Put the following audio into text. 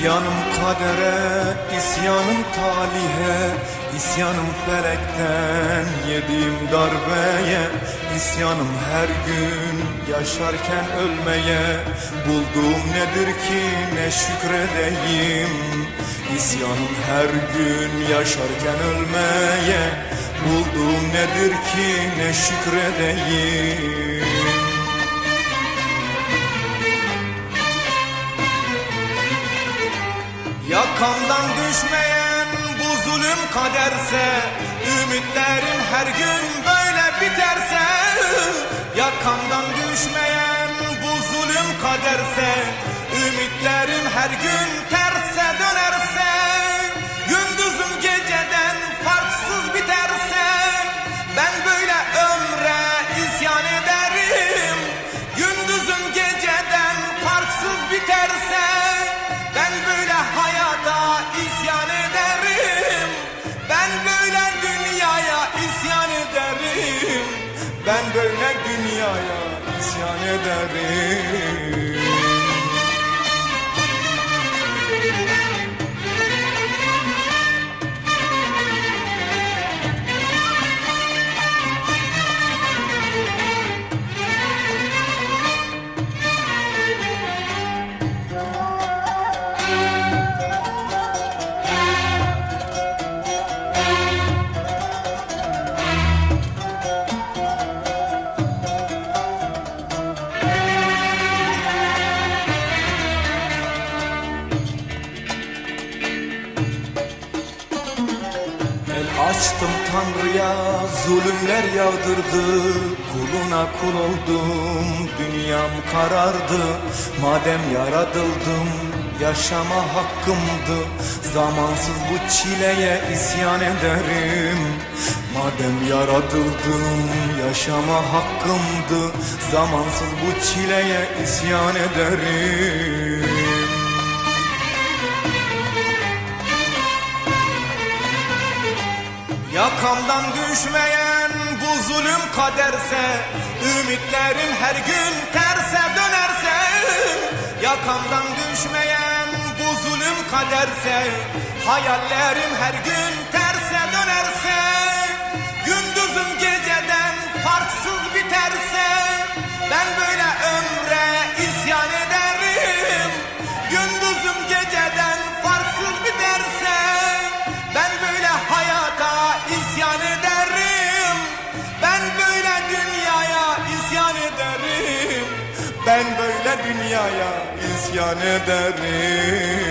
İsyanım kadere, isyanım talihe İsyanım felekten yediğim darbeye İsyanım her gün yaşarken ölmeye Bulduğum nedir ki ne şükredeyim? İsyanım her gün yaşarken ölmeye Bulduğum nedir ki ne şükredeyim Yakamdan düşmeyen bu zulüm kaderse Ümitlerim her gün böyle biterse Yakamdan düşmeyen bu zulüm kaderse Ümitlerim her gün Ben böyle dünyaya isyan ederim açtım Tanrı'ya zulümler yağdırdı. Kuluna kul oldum dünyam karardı. Madem yaratıldım yaşama hakkımdı. Zamansız bu çileye isyan ederim. Madem yaratıldım yaşama hakkımdı. Zamansız bu çileye isyan ederim Yakamdan düşmeyen bu zulüm kaderse Ümitlerim her gün terse dönerse Yakamdan düşmeyen bu zulüm kaderse Hayallerim her gün terse dönerse Gündüzüm geceden farksız biterse Ben böyle ederim. Ben böyle dünyaya isyan ederim